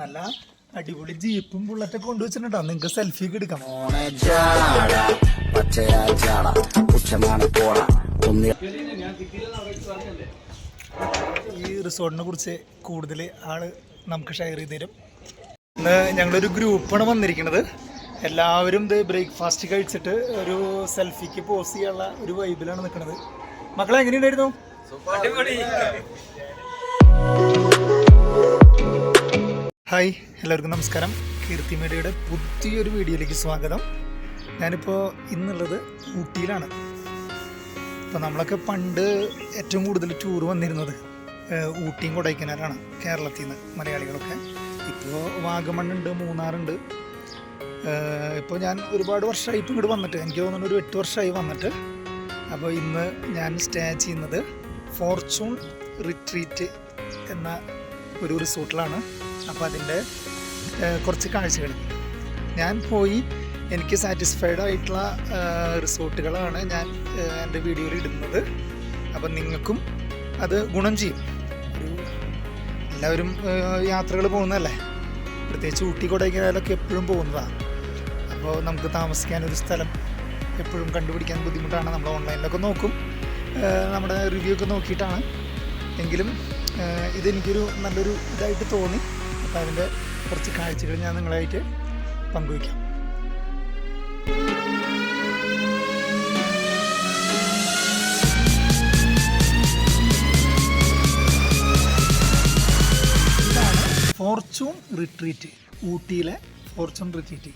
നല്ല അടിപൊളി ജീപ്പും ബുള്ളറ്റൊക്കെ കൊണ്ടുവച്ചിട്ടുണ്ടോ നിങ്ങൾക്ക് സെൽഫി ഒക്കെ എടുക്കാം. ഈ റിസോർട്ടിനെ കുറിച്ച് കൂടുതൽ ആൾ നമുക്ക് ഷെയർ ചെയ്ത് തരും. ഇന്ന് ഞങ്ങളൊരു ഗ്രൂപ്പാണ് വന്നിരിക്കുന്നത്. എല്ലാവരും ഇത് ബ്രേക്ക്ഫാസ്റ്റ് കഴിച്ചിട്ട് ഒരു സെൽഫിക്ക് പോസ് ചെയ്യാനുള്ള ഒരു വൈബിലാണ് നിൽക്കുന്നത്. മക്കളെ എങ്ങനെയുണ്ടായിരുന്നു? ഹായ് എല്ലാവർക്കും നമസ്കാരം. കീർത്തി മീഡിയയുടെ പുതിയൊരു വീഡിയോയിലേക്ക് സ്വാഗതം. ഞാനിപ്പോൾ ഇന്നുള്ളത് ഊട്ടിയിലാണ്. അപ്പോൾ നമ്മളൊക്കെ പണ്ട് ഏറ്റവും കൂടുതൽ ടൂർ വന്നിരുന്നത് ഊട്ടിയും കൊടൈക്കനാലാണ് കേരളത്തിൽ നിന്ന് മലയാളികളൊക്കെ. ഇപ്പോൾ വാഗമണ്ണുണ്ട് മൂന്നാറുണ്ട്. ഇപ്പോൾ ഞാൻ ഒരുപാട് വർഷമായി ഇപ്പം ഇങ്ങോട്ട് വന്നിട്ട് എനിക്ക് തോന്നുന്നു ഒരു എട്ട് വർഷമായി വന്നിട്ട്. അപ്പോൾ ഇന്ന് ഞാൻ സ്റ്റേ ചെയ്യുന്നത് ഫോർച്യൂൺ റിട്രീറ്റ് എന്ന ഒരു റിസോർട്ടിലാണ് അപ്പോൾ അതിന്റെ കുറച്ച് കാഴ്ചകൾ. ഞാൻ പോയി എനിക്ക് സാറ്റിസ്ഫൈഡ് ആയിട്ടുള്ള റിസോർട്ടുകളാണ് ഞാൻ എന്റെ വീഡിയോയിൽ ഇടുന്നത്. അപ്പം നിങ്ങൾക്കും അത് ഗുണം ചെയ്യും. എല്ലാവരും യാത്രകൾ പോകുന്നതല്ലേ? പ്രത്യേകിച്ച് ഊട്ടി കൊടൈക്കനാലൊക്കെ എപ്പോഴും പോകുന്നതാണ് അപ്പോൾ നമുക്ക് താമസിക്കാൻ ഒരു സ്ഥലം എപ്പോഴും കണ്ടുപിടിക്കാൻ ബുദ്ധിമുട്ടാണ്. നമ്മൾ ഓൺലൈനിലൊക്കെ നോക്കും. നമ്മുടെ റിവ്യൂ ഒക്കെ നോക്കിയിട്ടാണ്. എങ്കിലും ഇതെനിക്കൊരു നല്ലൊരു ഇതായിട്ട് തോന്നി. അതിന്റെ കുറച്ച് കാഴ്ചകൾ ഞാൻ നിങ്ങളായിട്ട് പങ്കുവയ്ക്കാം. ഫോർച്യൂൺ റിട്രീറ്റ് ഊട്ടിയിലെ ഫോർച്യൂൺ റിട്രീറ്റ്.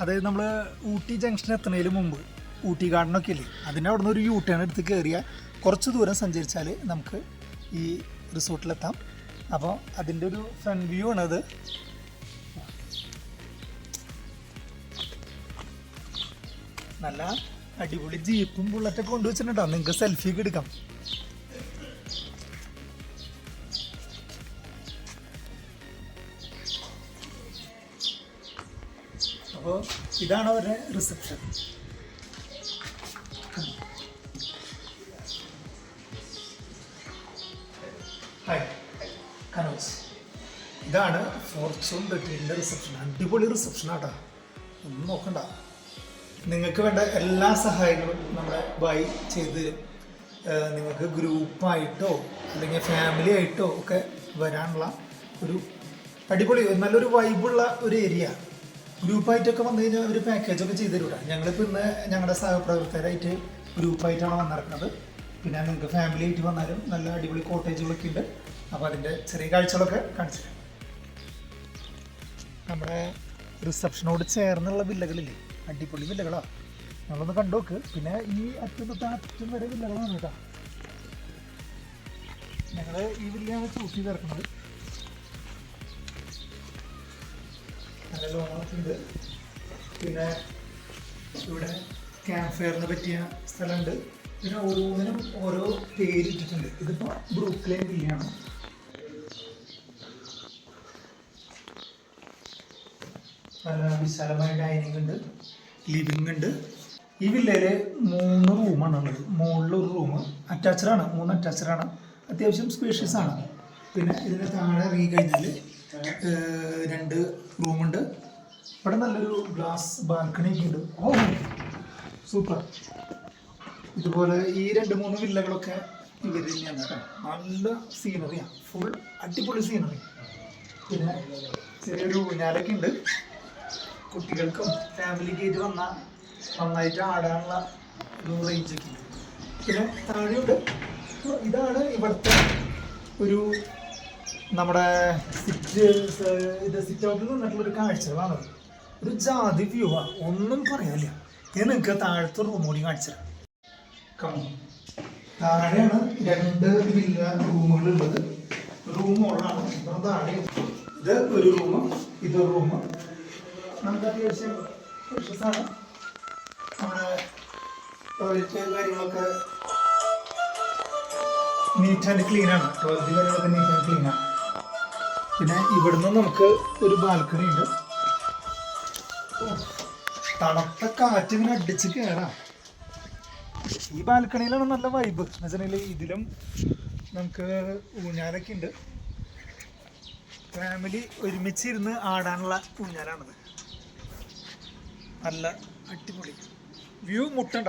അതായത് നമ്മൾ ഊട്ടി ജംഗ്ഷൻ എത്തുന്നതിന് മുമ്പ് ഊട്ടി ഗാർഡനൊക്കെ ഇല്ലേ? അതിന്റെ അവിടെ നിന്ന് ഒരു യൂ ടേൺ എടുത്ത് കയറിയാൽ കുറച്ച് ദൂരം സഞ്ചരിച്ചാൽ നമുക്ക് ഈ റിസോർട്ടിലെത്താം. അപ്പോൾ അതിന്റെ ഒരു ഫ്രണ്ട് വ്യൂ ആണത്. നല്ല അടിപൊളി ജീപ്പും ബുള്ളറ്റൊക്കെ കൊണ്ടുവച്ചിട്ടുണ്ടോ നിങ്ങൾക്ക് സെൽഫി ഒക്കെ എടുക്കാം. അപ്പോൾ ഇതാണ് അവരുടെ റിസപ്ഷൻ ഇതാണ് ഫോർച്യൂൺ തേർട്ടീന്റെ റിസപ്ഷൻ അടിപൊളി റിസപ്ഷൻ ആട്ടാ. ഒന്നും നോക്കണ്ട. നിങ്ങൾക്ക് വേണ്ട എല്ലാ സഹായങ്ങളും നമ്മുടെ ബൈ ചെയ്ത് നിങ്ങൾക്ക് ഗ്രൂപ്പായിട്ടോ അല്ലെങ്കിൽ ഫാമിലി ആയിട്ടോ ഒക്കെ വരാനുള്ള ഒരു അടിപൊളി നല്ലൊരു വൈബുള്ള ഒരു ഏരിയ ഗ്രൂപ്പായിട്ടൊക്കെ വന്നു കഴിഞ്ഞാൽ ഒരു പാക്കേജൊക്കെ ചെയ്ത് തരൂടാ ഞങ്ങളിപ്പോൾ ഇന്ന് ഞങ്ങളുടെ സഹപ്രവർത്തകരായിട്ട് ഗ്രൂപ്പായിട്ടാണ് വന്നിറക്കുന്നത് പിന്നെ നിങ്ങൾക്ക് ഫാമിലി ആയിട്ട് വന്നാലും നല്ല അടിപൊളി കോട്ടേജുകളൊക്കെ ഉണ്ട്. അപ്പോൾ അതിന്റെ ചെറിയ കാഴ്ചകളൊക്കെ കാണിച്ചു തരാം നമ്മുടെ റിസപ്ഷനോട് ചേർന്നുള്ള വില്ലകളില്ലേ? അടിപൊളി വില്ലകളാ. നമ്മളൊന്ന് കണ്ടോക്ക്. പിന്നെ ഈ അറ്റം തൊട്ട് അറ്റം വരെ വില്ലകളാണ് കേട്ടോ. ഞങ്ങൾ ഈ വില്ലയാണ് ചൂസ് ചെയ്ത് ഇറക്കുന്നത്. നല്ല ഉണ്ട്. പിന്നെ ഇവിടെ ക്യാമ്പ് ഫെയറിന് പറ്റിയ സ്ഥലമുണ്ട്. പിന്നെ ഓരോന്നിനും ഓരോ പേരിട്ടിട്ടുണ്ട്. ഇതിപ്പോൾ ബ്രൂക്ക്ലൈൻ വില്ലയാണ് നല്ല വിശാലമായ ഡൈനിങ് ഉണ്ട് ലിവിങ് ഉണ്ട്. ഈ വില്ലയിൽ മൂന്ന് റൂമാണ് ഉള്ളത്. മുകളിൽ ഒരു റൂം ആണ്. മൂന്ന് അറ്റാച്ച്ഡ് ആണ്. അത്യാവശ്യം സ്പേഷ്യസ് ആണ്. പിന്നെ ഇതിന് താഴെ ഇറങ്ങി കഴിഞ്ഞാൽ രണ്ട് റൂമുണ്ട് ഇവിടെ നല്ലൊരു ഗ്ലാസ് ബാൽക്കണി ഒക്കെ ഉണ്ട്. ഓ സൂപ്പർ ഇതുപോലെ ഈ രണ്ട് മൂന്ന് വില്ലകളൊക്കെ ഇവർ തന്നെയാണ് കേട്ടോ. നല്ല സീനറിയാണ് ഫുൾ അടിപൊളി സീനറി പിന്നെ ചെറിയൊരു ഊഞ്ഞാലൊക്കെ ഉണ്ട്. കുട്ടികൾക്കും ഫാമിലിക്ക് ഇത് വന്ന നന്നായിട്ട് ആടാനുള്ള ഒരു റേഞ്ചൊക്കെ പിന്നെ താഴെയുണ്ട്. ഇതാണ് ഇവിടുത്തെ ഒരു നമ്മുടെ സിറ്റ് ഇത് സിറ്റ് ഔട്ടിൽ നിന്നിട്ടുള്ള ഒരു കാഴ്ചകളാണത് ഒരു ജാതി വ്യൂ ആ. ഒന്നും പറയാനില്ല. ഞാൻ നിങ്ങൾക്ക് താഴത്തെ റൂം കൂടി കാണിച്ചു തരാം. കമ്മി താഴെയാണ് രണ്ട് വില്ല റൂമുകളുള്ളത് റൂം മുകളിലാണ് താഴെ ഇത് ഒരു റൂം ഇതൊരു റൂം നമുക്ക് അത്യാവശ്യം പ്രശസ്തമാണ് നമ്മുടെ ടോയ്ലറ്റ് കാര്യങ്ങളൊക്കെ നീറ്റ് ആൻഡ് ക്ലീൻ ആണ്. ടോയ്ലറ്റ് കാര്യങ്ങളൊക്കെ നീറ്റ് ആൻഡ് ക്ലീൻ ആണ്. പിന്നെ ഇവിടുന്ന് നമുക്ക് ഒരു ബാൽക്കണി ഉണ്ട്. തണുത്ത കാറ്റ് ഇങ്ങനെ അടിച്ച് കയറാം ഈ ബാൽക്കണിയിലാണ് നല്ല വൈബ് എന്ന് വെച്ചിട്ടുണ്ടെങ്കിൽ ഇതിലും നമുക്ക് ഊഞ്ഞാലൊക്കെ ഉണ്ട്. ഫാമിലി ഒരുമിച്ചിരുന്ന് ആടാനുള്ള ഊഞ്ഞാലാണത്. നല്ല അടിപൊളി. വ്യൂ മുട്ടണ്ട.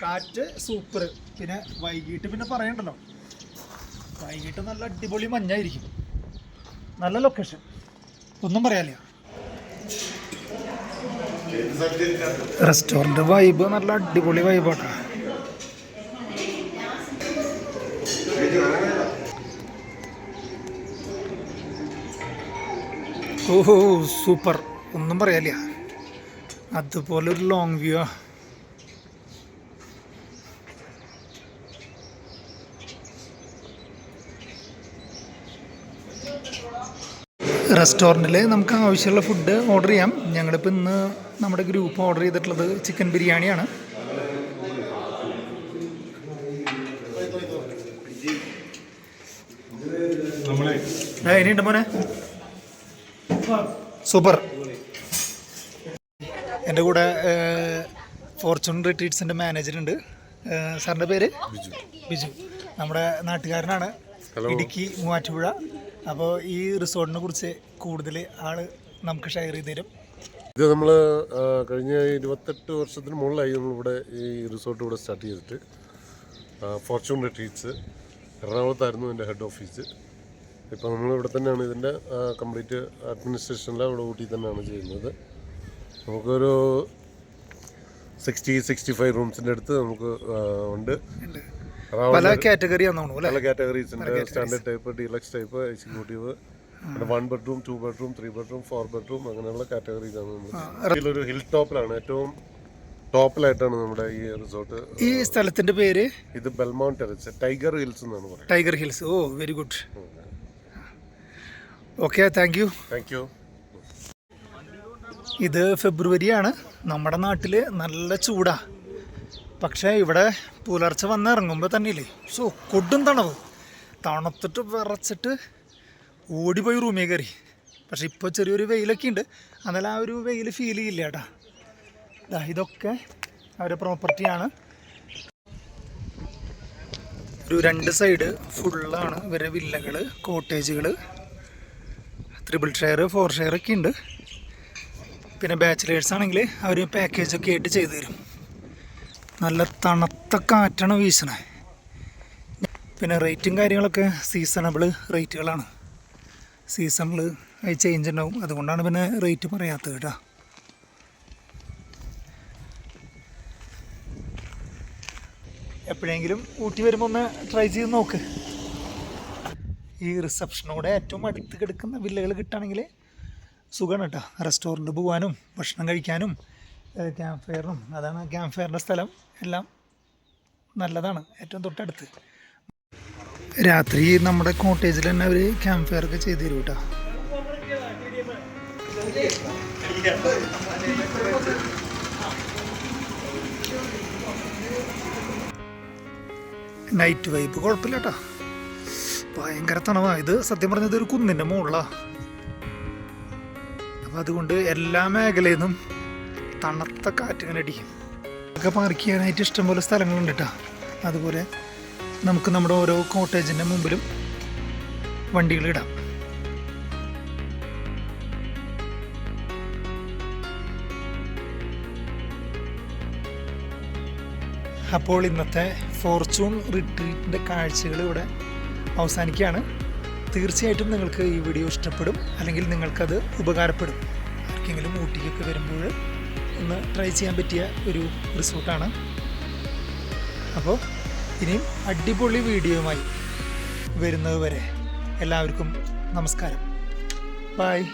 കാറ്റ് സൂപ്പർ പിന്നെ വൈകിട്ട് പിന്നെ പറയണ്ടല്ലോ. വൈകിട്ട് നല്ല അടിപൊളി മഞ്ഞായിരിക്കും. നല്ല ലൊക്കേഷൻ ഒന്നും പറയാനില്ല. റെസ്റ്റോറന്റ് വൈബ് നല്ല അടിപൊളി വൈബാട്ടാ ഓഹോ സൂപ്പർ ഒന്നും പറയാനില്ല. അതുപോലെ ഒരു ലോങ് വ്യൂ ആ. റെസ്റ്റോറന്റിൽ നമുക്ക് ആവശ്യമുള്ള ഫുഡ് ഓർഡർ ചെയ്യാം. ഞങ്ങളിപ്പോൾ ഇന്ന് നമ്മുടെ ഗ്രൂപ്പ് ഓർഡർ ചെയ്തിട്ടുള്ളത് ചിക്കൻ ബിരിയാണിയാണ്. ഇനിയുണ്ട് മോനെ? സൂപ്പർ. എന്റെ കൂടെ ഫോർച്യൂൺ റിട്രീറ്റ്സിന്റെ മാനേജറുണ്ട് സാറിന്റെ പേര്? ബിജു. ബിജു. നമ്മുടെ നാട്ടുകാരനാണ്. ഇടുക്കി മൂവാറ്റുപുഴ. അപ്പോൾ ഈ റിസോർട്ടിനെ കുറിച്ച് കൂടുതൽ ആൾ നമുക്ക് ഷെയർ ചെയ്ത് തരും. ഇത് നമ്മൾ കഴിഞ്ഞ ഇരുപത്തെട്ട് വർഷത്തിന് മുകളിലായി നമ്മളിവിടെ ഈ റിസോർട്ട് ഇവിടെ സ്റ്റാർട്ട് ചെയ്തിട്ട്. ഫോർച്യൂൺ റിട്രീറ്റ്സ് എറണാകുളത്തായിരുന്നു എന്റെ ഹെഡ് ഓഫീസ് ഇപ്പോൾ നമ്മളിവിടെ തന്നെയാണ് ഇതിന്റെ കംപ്ലീറ്റ് അഡ്മിനിസ്ട്രേഷനിലെ ഇവിടെ ഊട്ടി തന്നെയാണ് ചെയ്യുന്നത്. നമുക്കൊരു സിക്സ്റ്റി സിക്സ്റ്റി ഫൈവ് റൂംസിന്റെ അടുത്ത് നമുക്ക് ഉണ്ട്. പല കാറ്റഗറി പല കാറ്റഗറീസ് ഉണ്ട്. Standard type deluxe type executive one bedroom two bedroom three bedroom four bedroom അങ്ങനെയുള്ള കാറ്റഗറീസാണ് ഇതിലൊരു ഹിൽ ടോപ്പിലാണ് ഏറ്റവും ടോപ്പിലായിട്ടാണ് നമ്മുടെ ഈ റിസോർട്ട് ഈ സ്ഥലത്തിന്റെ പേര്? ഇത് ബെൽമൗണ്ട് ടെറസ് ടൈഗർ ഹിൽസ് എന്നാണ് പറയുന്നത്. Tiger Hills oh very good okay. Thank you thank you ഇത് ഫെബ്രുവരിയാണ്. നമ്മുടെ നാട്ടിൽ നല്ല ചൂടാ. പക്ഷേ ഇവിടെ പുലർച്ചെ വന്ന് ഇറങ്ങുമ്പോൾ തന്നെയില്ലേ? സോ കൊടും തണവ്. തണുത്തിട്ട് വിറച്ചിട്ട് ഓടിപ്പോയി റൂമിൽ കയറി. പക്ഷെ ഇപ്പോൾ ചെറിയൊരു വെയിലൊക്കെ ഉണ്ട്. എന്നാലും ആ ഒരു വെയിൽ ഫീൽ ചെയ്യില്ല കേട്ടാ. ഇതാ ഇതൊക്കെ അവരുടെ പ്രോപ്പർട്ടിയാണ് ഒരു രണ്ട് സൈഡ് ഫുള്ളാണ് ഇവരുടെ വില്ലകൾ കോട്ടേജുകൾ ത്രിബിൾ ഷെയർ ഫോർ ഷെയർ ഒക്കെ ഉണ്ട്. പിന്നെ ബാച്ചിലേഴ്സ് ആണെങ്കിൽ അവർ പാക്കേജൊക്കെ ആയിട്ട് ചെയ്തു തരും. നല്ല തണുത്ത കാറ്റാണ് വീശണേ. പിന്നെ റേറ്റും കാര്യങ്ങളൊക്കെ സീസണബിൾ റേറ്റുകളാണ് സീസണിൽ അത് ചേഞ്ച് ഉണ്ടാവും. അതുകൊണ്ടാണ് പിന്നെ റേറ്റ് പറയാത്തത് കേട്ടോ. എപ്പോഴെങ്കിലും ഊട്ടി വരുമ്പോൾ ഒന്ന് ട്രൈ ചെയ്ത് നോക്ക്. ഈ റിസപ്ഷനോടെ ഏറ്റവും അടുത്ത് കിടക്കുന്ന വില്ലകൾ കിട്ടുകയാണെങ്കിൽ സുഖമാണ് കേട്ടോ റെസ്റ്റോറന്റ് പോകാനും ഭക്ഷണം കഴിക്കാനും ക്യാമ്പ് ഫയറിനും. അതാണ് ക്യാമ്പ് ഫയറിന്റെ സ്ഥലം. എല്ലാം നല്ലതാണ്. ഏറ്റവും തൊട്ടടുത്ത്. രാത്രി നമ്മുടെ കോട്ടേജിൽ തന്നെ അവർ ക്യാമ്പ് ഫയർ ഒക്കെ ചെയ്ത് തരും കേട്ടോ നൈറ്റ് വൈബ് കുഴപ്പമില്ല കേട്ടോ ഭയങ്കര തണവാ. ഇത് സത്യം പറഞ്ഞത് ഒരു കുന്നിന്റെ മുകളിലാണ് അതുകൊണ്ട് എല്ലാ മേഖലയിൽ നിന്നും തണുത്ത കാറ്റിങ്ങനെ അടിക്കും. ഒക്കെ പാർക്ക് ചെയ്യാനായിട്ട് ഇഷ്ടംപോലെ സ്ഥലങ്ങളുണ്ട് കേട്ടോ അതുപോലെ നമുക്ക് നമ്മുടെ ഓരോ കോട്ടേജിന്റെ മുമ്പിലും വണ്ടികൾ ഇടാം. അപ്പോൾ ഇന്നത്തെ ഫോർച്യൂൺ റിട്രീറ്റിന്റെ കാഴ്ചകൾ ഇവിടെ അവസാനിക്കുകയാണ്. തീർച്ചയായിട്ടും നിങ്ങൾക്ക് ഈ വീഡിയോ ഇഷ്ടപ്പെടും അല്ലെങ്കിൽ നിങ്ങൾക്കത് ഉപകാരപ്പെടും. ആർക്കെങ്കിലും ഊട്ടിക്കൊക്കെ വരുമ്പോൾ ഒന്ന് ട്രൈ ചെയ്യാൻ പറ്റിയ ഒരു റിസോർട്ടാണ് അപ്പോൾ ഇനിയും അടിപൊളി വീഡിയോയുമായി വരുന്നത് വരെ എല്ലാവർക്കും നമസ്കാരം. ബായ്